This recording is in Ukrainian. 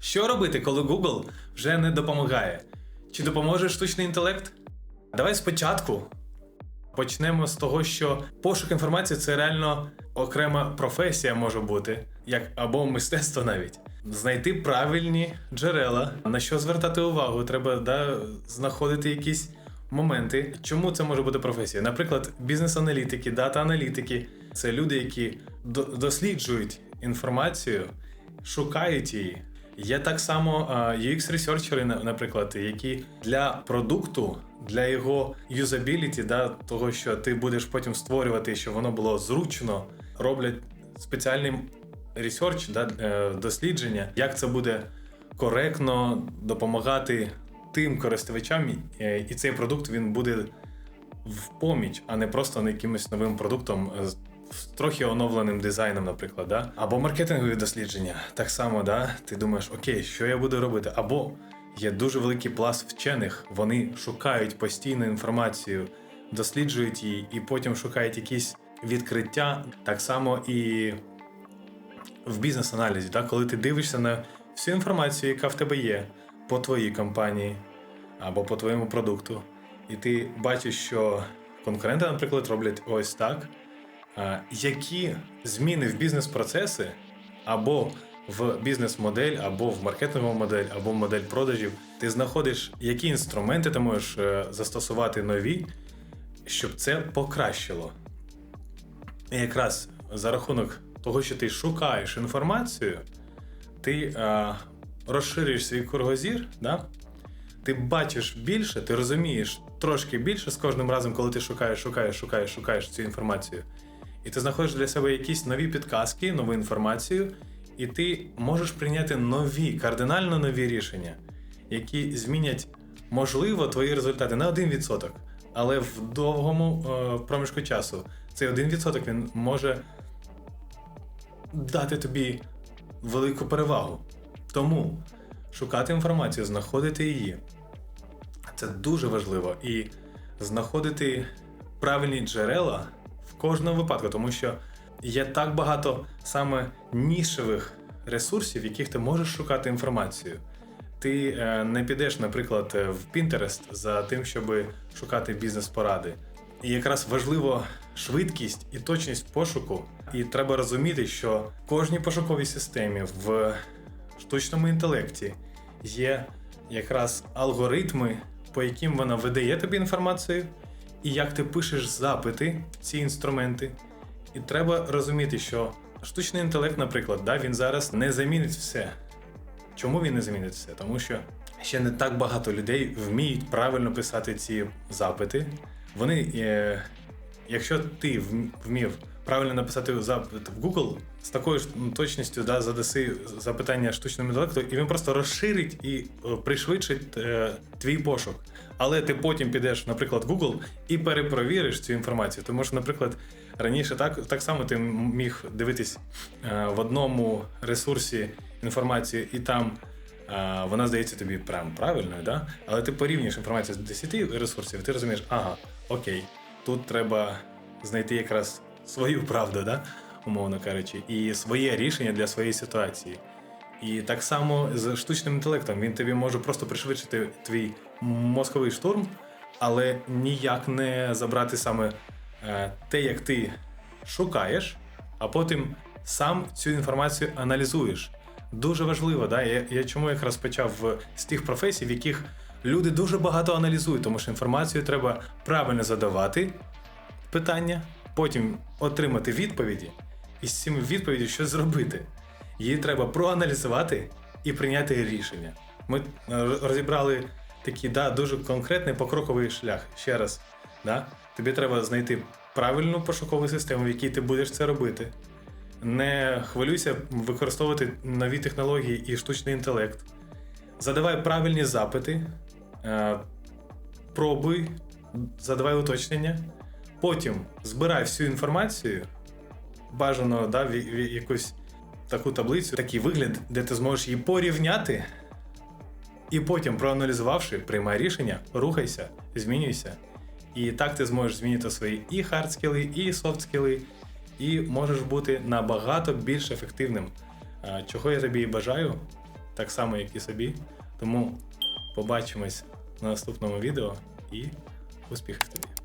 Що робити, коли Google вже не допомагає? Чи допоможе штучний інтелект? Давай спочатку почнемо з того, що пошук інформації це реально окрема професія може бути, як або мистецтво навіть. Знайти правильні джерела, на що звертати увагу, треба да, знаходити якісь моменти. Чому це може бути професія? Наприклад, бізнес-аналітики, дата-аналітики це люди, які досліджують інформацію, шукають її. Є так само UX-ресерчери, наприклад, які для продукту, для його юзабіліті, да, того, що ти будеш потім створювати, щоб воно було зручно, роблять спеціальний ресерч, да, е, дослідження, як це буде коректно допомагати тим користувачам, е, і цей продукт він буде в поміч, а не просто на якимось новим продуктом трохи оновленим дизайном, наприклад, да? або маркетингові дослідження. Так само, да? ти думаєш, окей, що я буду робити? Або є дуже великий пласт вчених, вони шукають постійну інформацію, досліджують її і потім шукають якісь відкриття. Так само і в бізнес-аналізі, да? коли ти дивишся на всю інформацію, яка в тебе є по твоїй компанії або по твоєму продукту, і ти бачиш, що конкуренти, наприклад, роблять ось так. А, Які зміни в бізнес-процеси або в бізнес-модель, або в маркетингову модель, або в модель продажів, ти знаходиш, які інструменти ти можеш е, застосувати нові, щоб це покращило. І якраз за рахунок того, що ти шукаєш інформацію, ти е, розширюєш свій кругозір, да? ти бачиш більше, ти розумієш трошки більше з кожним разом, коли ти шукаєш, шукаєш, шукаєш, шукаєш цю інформацію. І ти знаходиш для себе якісь нові підказки, нову інформацію, і ти можеш прийняти нові, кардинально нові рішення, які змінять, можливо, твої результати на 1%, але в довгому е, проміжку часу цей 1% він може дати тобі велику перевагу. Тому шукати інформацію, знаходити її. Це дуже важливо. І знаходити правильні джерела в кожному випадку, тому що є так багато саме нішевих ресурсів, в яких ти можеш шукати інформацію. Ти е, не підеш, наприклад, е, в Pinterest за тим, щоб шукати бізнес-поради. І якраз важливо швидкість і точність пошуку. І треба розуміти, що в кожній пошуковій системі в штучному інтелекті є якраз алгоритми, по яким вона видає тобі інформацію, і як ти пишеш запити в ці інструменти. І треба розуміти, що штучний інтелект, наприклад, да, він зараз не замінить все. Чому він не замінить все? Тому що ще не так багато людей вміють правильно писати ці запити. Вони, е, якщо ти вмів правильно написати запит в Google, з такою ж точністю да, задаси запитання штучному інтелекту, і він просто розширить і е, пришвидшить е, твій пошук. Але ти потім підеш, наприклад, в Google і перепровіриш цю інформацію. Тому що, наприклад, раніше так, так само ти міг дивитись е, в одному ресурсі інформацію, і там е, вона здається тобі прям правильною, да? але ти порівнюєш інформацію з 10 ресурсів, і ти розумієш, ага, окей, тут треба знайти якраз свою правду, да? Умовно кажучи, і своє рішення для своєї ситуації. І так само з штучним інтелектом він тобі може просто пришвидшити твій мозковий штурм, але ніяк не забрати саме е, те, як ти шукаєш, а потім сам цю інформацію аналізуєш. Дуже важливо, да? я, я чому якраз почав з тих професій, в яких люди дуже багато аналізують, тому що інформацію треба правильно задавати питання, потім отримати відповіді, і з цими відповідями щось зробити. Її треба проаналізувати і прийняти рішення. Ми е, розібрали такий да, дуже конкретний покроковий шлях. Ще раз, да? тобі треба знайти правильну пошукову систему, в якій ти будеш це робити. Не хвилюйся використовувати нові технології і штучний інтелект. Задавай правильні запити, е, пробуй, задавай уточнення. Потім збирай всю інформацію, бажано да, в, в якусь таку таблицю, такий вигляд, де ти зможеш її порівняти, і потім, проаналізувавши, приймай рішення, рухайся, змінюйся. І так ти зможеш змінити свої і хардскіли, і софтскіли, і можеш бути набагато більш ефективним. Чого я тобі і бажаю. так само, як і собі. Тому побачимось на наступному відео і успіхів тобі!